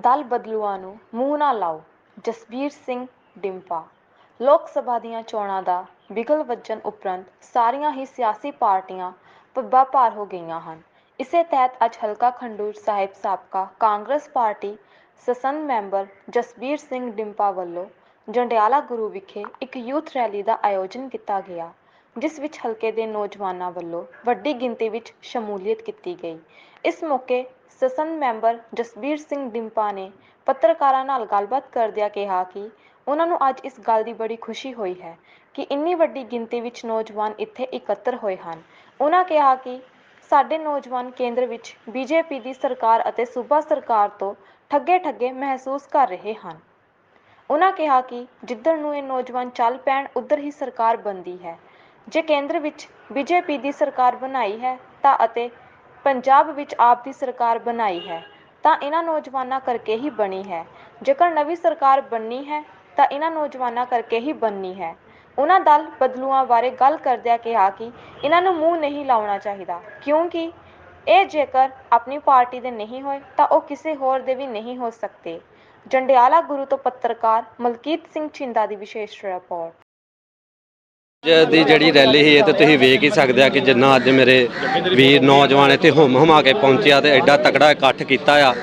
ਦਲ ਬਦਲੂਆਂ ਨੂੰ ਮੂੰਹ ਨਾ ਲਾਓ, ਜਸਬੀਰ ਸਿੰਘ ਡਿੰਪਾ। ਲੋਕ ਸਭਾ ਦੀਆਂ ਚੋਣਾਂ ਦਾ ਬਿਗਲ ਵੱਜਣ ਉਪਰੰਤ ਸਾਰੀਆਂ ਹੀ ਸਿਆਸੀ ਪਾਰਟੀਆਂ ਪੱਬਾਂ ਭਾਰ ਹੋ ਗਈਆਂ ਹਨ। ਇਸੇ ਤਹਿਤ ਅੱਜ ਹਲਕਾ ਖੰਡੂਰ ਸਾਹਿਬ ਸਾਬਕਾ ਕਾਂਗਰਸ ਪਾਰਟੀ ਸੰਸਦ ਮੈਂਬਰ ਜਸਬੀਰ ਸਿੰਘ ਡਿੰਪਾ ਵੱਲੋਂ ਜੰਡਿਆਲਾ ਗੁਰੂ ਵਿਖੇ ਇੱਕ ਯੂਥ ਰੈਲੀ ਦਾ ਆਯੋਜਨ ਕੀਤਾ ਗਿਆ। ਜਿਸ ਵਿੱਚ ਹਲਕੇ ਦੇ ਨੌਜਵਾਨਾਂ ਵੱਲੋਂ ਵੱਡੀ ਗਿਣਤੀ ਵਿੱਚ ਸ਼ਮੂਲੀਅਤ ਕੀਤੀ ਗਈ। ਇਸ ਮੌਕੇ ਸੰਸਦ ਮੈਂਬਰ ਜਸਬੀਰ ਸਿੰਘ ਡਿੰਪਾ ਨੇ ਪੱਤਰਕਾਰਾਂ ਨਾਲ ਗੱਲਬਾਤ ਕਰਦਿਆਂ ਕਿਹਾ ਕਿ ਉਹਨਾਂ ਨੂੰ ਅੱਜ ਇਸ ਗੱਲ ਦੀ ਬੜੀ ਖੁਸ਼ੀ ਹੋਈ ਹੈ ਕਿ ਇੰਨੀ ਵੱਡੀ ਗਿਣਤੀ ਵਿੱਚ ਨੌਜਵਾਨ ਇੱਥੇ ਇਕੱਤਰ ਹੋਏ ਹਨ। ਉਹਨਾਂ ਕਿਹਾ ਕਿ ਸਾਡੇ ਨੌਜਵਾਨ ਕੇਂਦਰ ਵਿੱਚ ਬੀਜੇਪੀ ਦੀ ਸਰਕਾਰ ਅਤੇ ਸੂਬਾ ਸਰਕਾਰ ਤੋਂ ਠੱਗੇ ਠੱਗੇ ਮਹਿਸੂਸ ਕਰ ਰਹੇ ਹਨ। ਉਹਨਾਂ ਕਿਹਾ ਕਿ ਜਿੱਧਰ ਨੂੰ ਇਹ ਨੌਜਵਾਨ ਚੱਲ ਪੈਣ, ਉੱਧਰ ਹੀ ਸਰਕਾਰ ਬਣਦੀ ਹੈ। ਜੇ ਕੇਂਦਰ ਵਿੱਚ ਬੀਜੇਪੀ ਦੀ ਸਰਕਾਰ ਬਣਾਈ ਹੈ ਤਾਂ ਅਤੇ ਪੰਜਾਬ ਵਿੱਚ ਆਪ ਦੀ ਸਰਕਾਰ ਬਣਾਈ ਹੈ, ਤਾਂ ਇਹਨਾਂ ਨੌਜਵਾਨਾਂ ਕਰਕੇ ਹੀ ਬਣੀ ਹੈ। ਜੇਕਰ ਨਵੀਂ ਸਰਕਾਰ ਬਣਨੀ ਹੈ, ਤਾਂ ਇਹਨਾਂ ਨੌਜਵਾਨਾਂ ਕਰਕੇ ਹੀ ਬਣਨੀ ਹੈ। ਉਹਨਾਂ ਦਲ ਬਦਲੂਆਂ ਬਾਰੇ ਗੱਲ ਕਰਦਿਆਂ ਕਿਹਾ ਕਿ ਇਹਨਾਂ ਨੂੰ ਮੂੰਹ ਨਹੀਂ ਲਾਉਣਾ ਚਾਹੀਦਾ, ਕਿਉਂਕਿ ਇਹ ਜੇਕਰ ਆਪਣੀ ਪਾਰਟੀ ਦੇ ਨਹੀਂ ਹੋਏ, ਤਾਂ ਉਹ ਕਿਸੇ ਹੋਰ ਦੇ ਵੀ ਨਹੀਂ ਹੋ ਸਕਦੇ। ਜੰਡਿਆਲਾ ਗੁਰੂ ਤੋਂ ਪੱਤਰਕਾਰ ਮਲਕੀਤ ਸਿੰਘ ਛਿੰਦਾ ਦੀ ਵਿਸ਼ੇਸ਼ ਰਿਪੋਰਟ। ਦੀ ਜਿਹੜੀ ਰੈਲੀ ਸੀ, ਇਹ ਤੇ ਤੁਸੀਂ ਵੇਖ ਹੀ ਸਕਦੇ ਆ ਕਿ ਜਿੰਨਾ ਅੱਜ ਮੇਰੇ ਵੀਰ ਨੌਜਵਾਨ ਇੱਥੇ ਹੁਮ ਹੁਮਾ ਕੇ ਪਹੁੰਚਿਆ ਤੇ ਐਡਾ ਤਕੜਾ ਇਕੱਠ ਕੀਤਾ ਆ।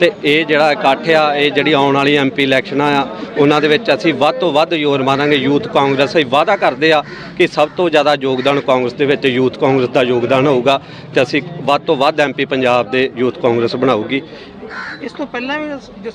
ਤੇ ਇਹ ਜਿਹੜਾ ਇਕੱਠ ਆ, ਇਹ ਜਿਹੜੀ ਆਉਣ ਵਾਲੀ ਐਮਪੀ ਇਲੈਕਸ਼ਨਾਂ ਆ, ਉਹਨਾਂ ਦੇ ਵਿੱਚ ਅਸੀਂ ਵੱਧ ਤੋਂ ਵੱਧ ਜ਼ੋਰ ਮਾਰਾਂਗੇ। ਯੂਥ ਕਾਂਗਰਸ ਅਸੀਂ ਵਾਅਦਾ ਕਰਦੇ ਆ ਕਿ ਸਭ ਤੋਂ ਜ਼ਿਆਦਾ ਯੋਗਦਾਨ ਕਾਂਗਰਸ ਦੇ ਵਿੱਚ ਯੂਥ ਕਾਂਗਰਸ ਦਾ ਯੋਗਦਾਨ ਹੋਊਗਾ ਤੇ ਅਸੀਂ ਵੱਧ ਤੋਂ ਵੱਧ ਐਮਪੀ ਪੰਜਾਬ ਦੇ ਯੂਥ ਕਾਂਗਰਸ ਬਣਾਊਗੀ। ਇਸ ਤੋਂ ਪਹਿਲਾਂ ਵੀ ਜਸ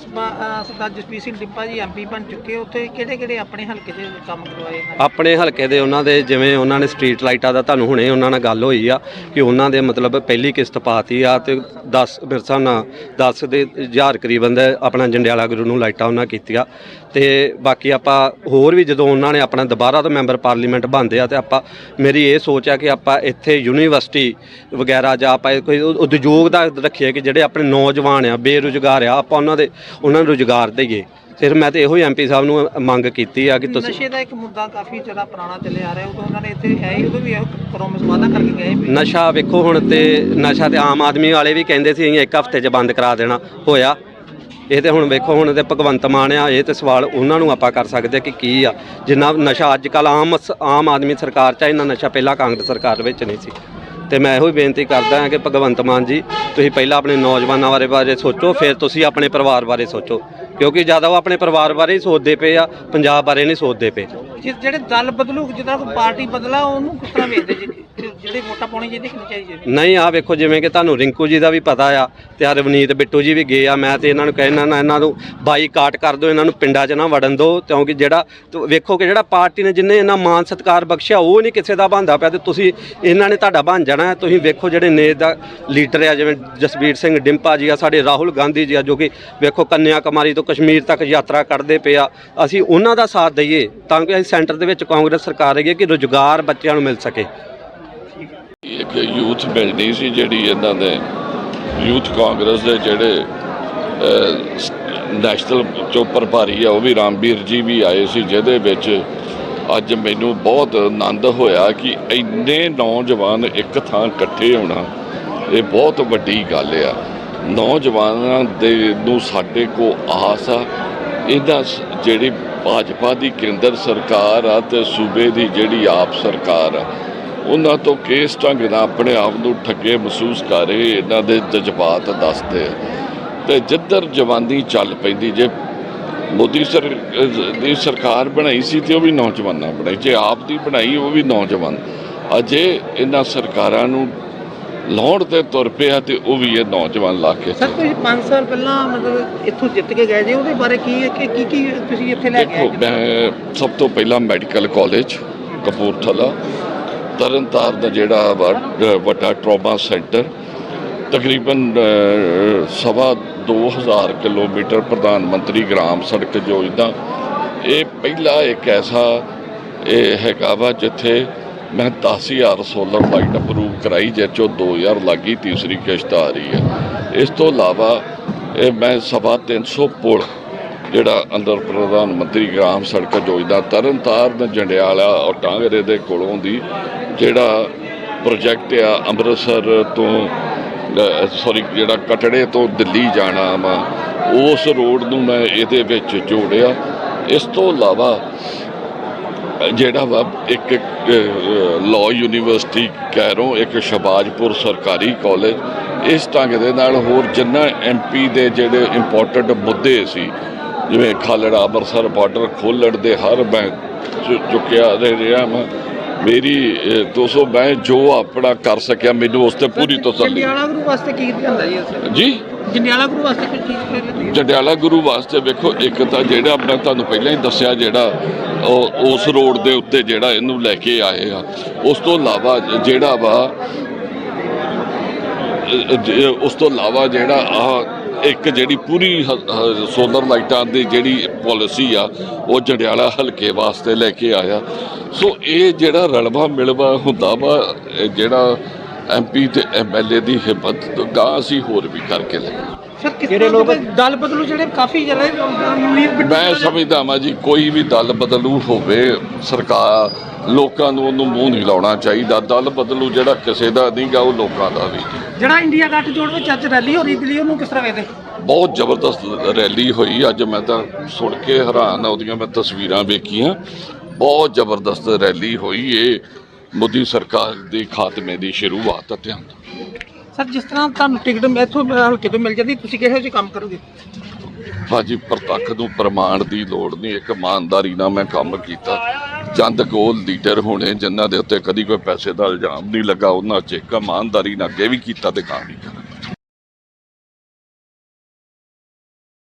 ਸਰਦਾਰ ਜਸਪੀਰ ਸਿੰਘ ਡਿੱਪਾ ਜੀ ਐਮਪੀ ਬਣ ਚੁੱਕੇ, ਉੱਥੇ ਕਿਹੜੇ ਕਿਹੜੇ ਆਪਣੇ ਹਲਕੇ ਦੇ ਕੰਮ ਕਰਵਾਏ ਹਨ? ਆਪਣੇ ਹਲਕੇ ਦੇ ਉਹਨਾਂ ਦੇ, ਜਿਵੇਂ ਉਹਨਾਂ ਨੇ ਸਟਰੀਟ ਲਾਈਟਾਂ ਦਾ ਤੁਹਾਨੂੰ ਹੁਣੇ ਉਹਨਾਂ ਨਾਲ ਗੱਲ ਹੋਈ ਆ ਕਿ ਉਹਨਾਂ ਦੇ ਮਤਲਬ ਪਹਿਲੀ ਕਿਸ਼ਤ ਪਾਤੀ ਆ ਤੇ 10 ਮਿਰਸਾ ਨਾ 10 ਦੇ ਹਜ਼ਾਰ ਕਰੀਬਨ ਦਾ ਆਪਣਾ ਜੰਡਿਆਲਾ ਗੁਰੂ ਨੂੰ ਲਾਈਟਾਂ ਉਹਨਾਂ ਕੀਤੀਆਂ। ਤੇ ਬਾਕੀ ਆਪਾਂ ਹੋਰ ਵੀ ਜਦੋਂ ਉਹਨਾਂ ਨੇ ਆਪਣਾ ਦੁਬਾਰਾ ਤੋਂ ਮੈਂਬਰ ਪਾਰਲੀਮੈਂਟ ਬਣਦੇ ਆ ਤੇ ਆਪਾਂ, ਮੇਰੀ ਇਹ ਸੋਚ ਆ ਕਿ ਆਪਾਂ ਇੱਥੇ ਯੂਨੀਵਰਸਿਟੀ ਵਗੈਰਾ ਜਾਂ ਆਪਾਂ ਕੋਈ ਉਦਯੋਗ ਦਾ ਰੱਖੀਏ ਕਿ ਜਿਹੜੇ ਆਪਣੇ ਨੌਜਵਾਨ ਆ ਬੇਰੁਜ਼ਗਾਰ ਆ ਆਪਾਂ ਉਹਨਾਂ ਦੇ ਉਹਨਾਂ ਨੂੰ ਰੁਜ਼ਗਾਰ ਦੇਈਏ। ਫਿਰ ਮੈਂ ਤੇ ਇਹੋ ਹੀ ਐਮਪੀ ਸਾਹਿਬ ਨੂੰ ਮੰਗ ਕੀਤੀ ਆ ਕਿ ਤੁਸੀਂ ਨਸ਼ੇ ਦਾ ਇੱਕ ਮੁੱਦਾ ਕਾਫੀ ਜਿਹੜਾ ਪੁਰਾਣਾ ਚੱਲਿਆ ਆ ਰਿਹਾ ਉਦੋਂ ਉਹਨਾਂ ਨੇ ਇੱਥੇ ਹੈ ਹੀ ਉਦੋਂ ਵੀ ਇਹ ਪ੍ਰੋਮਿਸ ਵਾਅਦਾ ਕਰਕੇ ਗਏ ਨਸ਼ਾ ਵੇਖੋ ਹੁਣ ਤੇ ਨਸ਼ਾ ਤੇ ਆਮ ਆਦਮੀ ਵਾਲੇ ਵੀ ਕਹਿੰਦੇ ਸੀ ਅਸੀਂ ਇੱਕ ਹਫ਼ਤੇ 'ਚ ਬੰਦ ਕਰਾ ਦੇਣਾ ਹੋਇਆ। ਇਹ ਤੇ ਹੁਣ ਵੇਖੋ ਹੁਣ ਤੇ ਭਗਵੰਤ ਮਾਨ ਆ ਇਹ ਤੇ ਸਵਾਲ ਉਹਨਾਂ ਨੂੰ ਆਪਾਂ ਕਰ ਸਕਦੇ ਆ ਕਿ ਕੀ ਆ। ਜਿੰਨਾ ਨਸ਼ਾ ਅੱਜ ਕੱਲ ਆਮ ਆਮ ਆਦਮੀ ਸਰਕਾਰ 'ਚ ਇੰਨਾ ਨਸ਼ਾ ਪਹਿਲਾਂ ਕਾਂਗਰਸ ਸਰਕਾਰ ਵਿੱਚ ਨਹੀਂ ਸੀ। ਤੇ ਮੈਂ ਇਹੋ ਹੀ ਬੇਨਤੀ ਕਰਦਾ ਹਾਂ ਕਿ ਭਗਵੰਤ ਮਾਨ ਜੀ, ਤੁਸੀਂ ਪਹਿਲਾਂ ਆਪਣੇ ਨੌਜਵਾਨਾਂ ਬਾਰੇ ਬਾਰੇ ਸੋਚੋ, ਫਿਰ ਤੁਸੀਂ ਆਪਣੇ ਪਰਿਵਾਰ ਬਾਰੇ ਸੋਚੋ। ਕਿਉਂਕਿ ਜ਼ਿਆਦਾ ਉਹ ਆਪਣੇ ਪਰਿਵਾਰ ਬਾਰੇ ਹੀ ਸੋਚਦੇ ਪਏ ਆ ਪੰਜਾਬ ਬਾਰੇ ਨਹੀਂ ਸੋਚਦੇ ਪਏ। ਜਿਸ ਜਿਹੜੇ ਦਲ ਬਦਲੂ ਜਿੱਦਾਂ ਕੋਈ ਪਾਰਟੀ ਬਦਲਾ ਉਹਨੂੰ ਕਿਸ ਤਰ੍ਹਾਂ ਵੇਖਦੇ ਜੀ? ਜਿਹੜੇ ਵੋਟਾਂ ਪਾਉਣੀ ਚਾਹੀਦੀ ਕਿ ਨਹੀਂ ਚਾਹੀਦੀ ਨਹੀਂ ਆ ਵੇਖੋ ਜਿਵੇਂ ਕਿ ਤੁਹਾਨੂੰ ਰਿੰਕੂ ਜੀ ਦਾ ਵੀ ਪਤਾ ਆ ਤੇ ਆ ਰਵਨੀਤ ਬਿੱਟੂ ਜੀ ਵੀ ਗਏ ਆ ਮੈਂ ਤੇ ਇਹਨਾਂ ਨੂੰ ਕਹਿਣਾ ਨਾ ਇਹਨਾਂ ਨੂੰ ਬਾਈਕਾਟ ਕਰ ਦਿਓ ਇਹਨਾਂ ਨੂੰ ਪਿੰਡਾਂ 'ਚ ਨਾ ਵੜਨ ਦਿਓ ਕਿਉਂਕਿ ਜਿਹੜਾ ਵੇਖੋ ਕਿ ਜਿਹੜਾ ਪਾਰਟੀ ਨੇ ਜਿੰਨੇ ਇਹਨਾਂ ਮਾਨ ਸਤਕਾਰ ਬਖਸ਼ਿਆ ਉਹ ਨਹੀਂ ਕਿਸੇ ਦਾ ਬਣਦਾ ਪਿਆ ਤੇ ਤੁਸੀਂ ਇਹਨਾਂ ਨੇ ਤੁਹਾਡਾ ਬਣ ਜਾਣਾ। ਤੁਸੀਂ ਵੇਖੋ ਜਿਹੜੇ ਨੇ ਦਾ ਲੀਡਰ ਆ ਜਿਵੇਂ ਜਸਬੀਰ ਸਿੰਘ ਡਿੰਪਾ ਜੀ ਆ ਸਾਡੇ ਰਾਹੁਲ ਗਾਂਧੀ ਜੀ ਆ ਜੋ ਕਿ ਵੇਖੋ ਕੰਨਿਆ ਕੁਮਾਰੀ ਤੋਂ ਕਸ਼ਮੀਰ ਤੱਕ ਯਾਤਰਾ ਕਰਦੇ ਪਿਆ ਅਸੀਂ ਉਹਨਾਂ ਦਾ ਸਾਥ ਦਈਏ ਤਾਂ ਕਿ ਅਸੀਂ ਸੈਂਟਰ ਦੇ ਵਿੱਚ ਕਾਂਗਰਸ ਸਰਕਾਰ ਰਹੀਏ ਕਿ ਰੁਜ਼ਗਾਰ ਬੱਚਿਆਂ ਨੂੰ ਮਿਲ ਸਕੇ। ਇੱਕ ਯੂਥ ਬਿਲਡਿੰਗ ਸੀ ਜਿਹੜੀ ਇਹਨਾਂ ਦੇ ਯੂਥ ਕਾਂਗਰਸ ਦੇ ਜਿਹੜੇ ਨੈਸ਼ਨਲ ਚੋਂ ਪ੍ਰਭਾਰੀ ਆ, ਉਹ ਵੀ ਰਾਮਵੀਰ ਜੀ ਵੀ ਆਏ ਸੀ, ਜਿਹਦੇ ਵਿੱਚ ਅੱਜ ਮੈਨੂੰ ਬਹੁਤ ਆਨੰਦ ਹੋਇਆ ਕਿ ਇੰਨੇ ਨੌਜਵਾਨ ਇੱਕ ਥਾਂ ਇਕੱਠੇ ਹੋਣਾ, ਇਹ ਬਹੁਤ ਵੱਡੀ ਗੱਲ ਆ। ਨੌਜਵਾਨਾਂ ਦੇ ਨੂੰ ਸਾਡੇ ਕੋ ਆਸ ਆ। ਇਹਨਾਂ ਸ- ਜਿਹੜੀ ਭਾਜਪਾ ਦੀ ਕੇਂਦਰ ਸਰਕਾਰ ਆ ਤੇ ਸੂਬੇ ਦੀ ਜਿਹੜੀ ਆਪ ਸਰਕਾਰ ਆ, ਉਹਨਾਂ ਤੋਂ ਕਿਸ ਢੰਗ ਨਾਲ ਆਪਣੇ ਆਪ ਨੂੰ ਠੱਗੇ ਮਹਿਸੂਸ ਕਰ ਰਹੇ, ਇਹਨਾਂ ਦੇ ਜਜ਼ਬਾਤ ਦੱਸਦੇ ਆ। ਤੇ ਜਿੱਧਰ ਜਵਾਨੀ ਚੱਲ ਪੈਂਦੀ, ਜੇ ਮੋਦੀ ਸਰ, ਦੀ ਸਰਕਾਰ ਬਣਾਈ ਸੀ ਤੇ ਉਹ ਵੀ ਨੌਜਵਾਨਾਂ ਬਣਾਈ, ਜੇ ਆਪ ਦੀ ਬਣਾਈ, ਉਹ ਵੀ ਨੌਜਵਾਨ। ਅਜੇ ਇਹਨਾਂ ਸਰਕਾਰਾਂ ਨੂੰ ਲਾਉਣ ਤੇ ਤੁਰ ਪਿਆ ਤੇ ਉਹ ਵੀ ਇਹ ਨੌਜਵਾਨ ਲਾ ਕੇ ਸਰ ਤੁਸੀਂ 5 ਸਾਲ ਪਹਿਲਾਂ ਮਤਲਬ ਇੱਥੋਂ ਜਿੱਤ ਕੇ ਗਏ ਜੀ ਉਹਦੇ ਬਾਰੇ ਕੀ ਕੀ ਕੀ ਕੀ ਤੁਸੀਂ ਇੱਥੇ ਲੈ ਕੇ ਆਏ ਦੇਖੋ ਮੈਂ ਸਭ ਤੋਂ ਪਹਿਲਾਂ ਮੈਡੀਕਲ ਕਾਲਜ ਕਪੂਰਥਲਾ ਤਰਨਤਾਰਨ ਦਾ ਜਿਹੜਾ ਵੱਡਾ ਟਰਾਮਾ ਸੈਂਟਰ ਤਕਰੀਬਨ ਸਵਾ 2000 ਕਿਲੋਮੀਟਰ ਪ੍ਰਧਾਨ ਮੰਤਰੀ ਗ੍ਰਾਮ ਸੜਕ ਯੋਜਨਾ। ਇਹ ਪਹਿਲਾ ਇੱਕ ਐਸਾ ਇਹ ਹੈਗਾ ਵਾ ਜਿੱਥੇ ਮੈਂ 10000 ਸੋਲਰ ਲਾਈਟ ਅਪਰੂਵ ਕਰਾਈ ਜਿਸ ਚੋਂ 2000 ਲੱਗੀ, ਤੀਸਰੀ ਕਿਸ਼ਤ ਆ ਰਹੀ ਹੈ। ਇਸ ਤੋਂ ਇਲਾਵਾ ਇਹ ਮੈਂ ਸਵਾ 300 ਪੁਲ, ਜਿਹੜਾ ਅੰਦਰ ਪ੍ਰਧਾਨ ਮੰਤਰੀ ਗ੍ਰਾਮ ਸੜਕ ਯੋਜਨਾ ਤਰਨਤਾਰਨ ਜੰਡਿਆਲਾ ਔਰ ਟਾਂਗਰੇ ਦੇ ਕੋਲੋਂ ਦੀ ਜਿਹੜਾ ਪ੍ਰੋਜੈਕਟ ਆ ਅੰਮ੍ਰਿਤਸਰ ਤੋਂ ਸੌਰੀ ਜਿਹੜਾ ਕਟੜੇ ਤੋਂ ਦਿੱਲੀ ਜਾਣਾ ਵਾ, ਉਸ ਰੋਡ ਨੂੰ ਮੈਂ ਇਹਦੇ ਵਿੱਚ ਜੋੜਿਆ। ਇਸ ਤੋਂ ਇਲਾਵਾ ਜਿਹੜਾ ਵਾ ਇੱਕ ਲਾਅ ਯੂਨੀਵਰਸਿਟੀ ਕੈਰੋਂ ਇੱਕ ਸ਼ਬਾਜਪੁਰ ਸਰਕਾਰੀ ਕਾਲਜ ਇਸ ਢੰਗ ਦੇ ਨਾਲ ਹੋਰ ਜਿੰਨਾ ਐਮਪੀ ਦੇ ਜਿਹੜੇ ਇੰਪੋਰਟੈਂਟ ਮੁੱਦੇ ਸੀ ਜਿਵੇਂ ਖਾਲੜਾ ਅੰਮ੍ਰਿਤਸਰ ਬਾਰਡਰ ਖੋਲ੍ਹਣ ਦੇ ਹਰ ਮੈਂ ਚੁ- ਚੁੱਕਿਆ ਰਹਿ ਰਿਹਾ ਮੈਂ ਮੇਰੀ ਅਹ, 200 ਮੈਂ ਜੋ ਆਪਣਾ ਕਰ ਸਕਿਆ ਮੈਨੂੰ ਉਸ ਤੇ ਪੂਰੀ ਤਸੱਲੀ ਜੰਡਿਆਲਾ ਗੁਰੂ ਵਾਸਤੇ ਕੀ ਲਿਆਂਦਾ ਜੀ ਅਸੀਂ ਜੀ? ਜੰਡਿਆਲਾ ਗੁਰੂ ਵਾਸਤੇ ਕੋਈ ਚੀਜ਼? ਜੰਡਿਆਲਾ ਗੁਰੂ ਵਾਸਤੇ ਵੇਖੋ ਇੱਕ ਤਾਂ ਜਿਹੜਾ ਮੈਂ ਤੁਹਾਨੂੰ ਪਹਿਲਾਂ ਹੀ ਦੱਸਿਆ ਜਿਹੜਾ ਉਸ ਰੋਡ ਦੇ ਉੱਤੇ ਜਿਹੜਾ ਇਹਨੂੰ ਲੈ ਕੇ ਆਏ ਆ। ਉਸ ਤੋਂ ਇਲਾਵਾ ਜਿਹੜਾ ਵਾ ਉਸ ਤੋਂ ਇਲਾਵਾ ਜਿਹੜਾ ਆ ਇੱਕ ਜਿਹੜੀ ਪੂਰੀ ਸੋਲਰ ਲਾਈਟਾਂ ਦੀ ਜਿਹੜੀ ਪਾਲਿਸੀ ਆ, ਉਹ ਜੰਡਿਆਲਾ ਹਲਕੇ ਵਾਸਤੇ ਲੈ ਕੇ ਆਇਆ। ਸੋ ਇਹ ਜਿਹੜਾ ਰਲਵਾ ਮਿਲਵਾ ਹੁੰਦਾ ਵਾ, ਇਹ ਜਿਹੜਾ ਐਮਪੀ ਤੇ ਐਮਐਲਏ ਦੀ ਹਿੰਮਤ ਤੋਂ ਅਸੀਂ ਹੋਰ ਵੀ ਕਰਕੇ ਲੈ। ਸਰ ਕਿਸ ਤਰ੍ਹਾਂ ਲੋਕ ਦਲ ਬਦਲੂ ਜਿਹੜੇ ਕਾਫੀ ਜਿਹੜੇ ਮੈਂ ਸਮਝਦਾ ਮੈਂ ਜੀ ਕੋਈ ਵੀ ਦਲ ਬਦਲੂ ਹੋਵੇ ਸਰਕਾਰ ਲੋਕਾਂ ਨੂੰ ਉਹਨੂੰ ਮੂੰਹ ਨਹੀਂ ਲਾਉਣਾ ਚਾਹੀਦਾ। ਦਲ ਬਦਲੂ ਜਿਹੜਾ ਕਿਸੇ ਦਾ ਨਹੀਂਗਾ ਉਹ ਲੋਕਾਂ ਦਾ ਵੀ। ਜਿਹੜਾ ਇੰਡੀਆ ਗੱਠ ਜੋੜ ਵਿੱਚ ਅੱਜ ਰੈਲੀ ਹੋ ਰਹੀ ਦਿੱਲੀ ਉਹਨੂੰ ਕਿਸ ਤਰ੍ਹਾਂ ਵੇਖਦੇ? ਬਹੁਤ ਜ਼ਬਰਦਸਤ ਰੈਲੀ ਹੋਈ। ਅੱਜ ਮੈਂ ਤਾਂ ਸੁਣ ਕੇ ਹੈਰਾਨ ਆ ਉਹਦੀਆਂ ਮੈਂ ਤਸਵੀਰਾਂ ਵੇਖੀਆਂ। ਬਹੁਤ ਜ਼ਬਰਦਸਤ ਰੈਲੀ ਹੋਈ ਇਹ ਮੋਦੀ ਸਰਕਾਰ ਦੇ ਖਾਤਮੇ ਦੀ ਸ਼ੁਰੂਆਤ ਤੇ ਹੁੰਦਾ ਸਰ, ਜਿਸ ਤਰ੍ਹਾਂ ਤੁਹਾਨੂੰ ਟਿਕਟ ਇੱਥੋਂ ਹਲਕੇ ਤੋਂ ਮਿਲ ਜਾਂਦੀ? ਤੁਸੀਂ ਕਿਹੋ ਜਿਹੇ ਕੰਮ ਕਰੋਗੇ? ਭਾਜੀ, ਪ੍ਰਤੱਖ ਨੂੰ ਪ੍ਰਮਾਣ ਦੀ ਲੋੜ ਨਹੀਂ। ਇੱਕ ਇਮਾਨਦਾਰੀ ਨਾਲ ਮੈਂ ਕੰਮ ਕੀਤਾ। ਚੰਦ ਕੋਲ ਲੀਡਰ ਹੋਣੇ, ਜਿਨ੍ਹਾਂ ਦੇ ਉੱਤੇ ਕਦੀ ਕੋਈ ਪੈਸੇ ਦਾ ਇਲਜ਼ਾਮ ਨਹੀਂ ਲੱਗਾ, ਉਹਨਾਂ 'ਚ ਇੱਕ ਇਮਾਨਦਾਰੀ ਨਾਲ ਅੱਗੇ ਵੀ ਕੀਤਾ ਤੇ ਕੰਮ ਵੀ।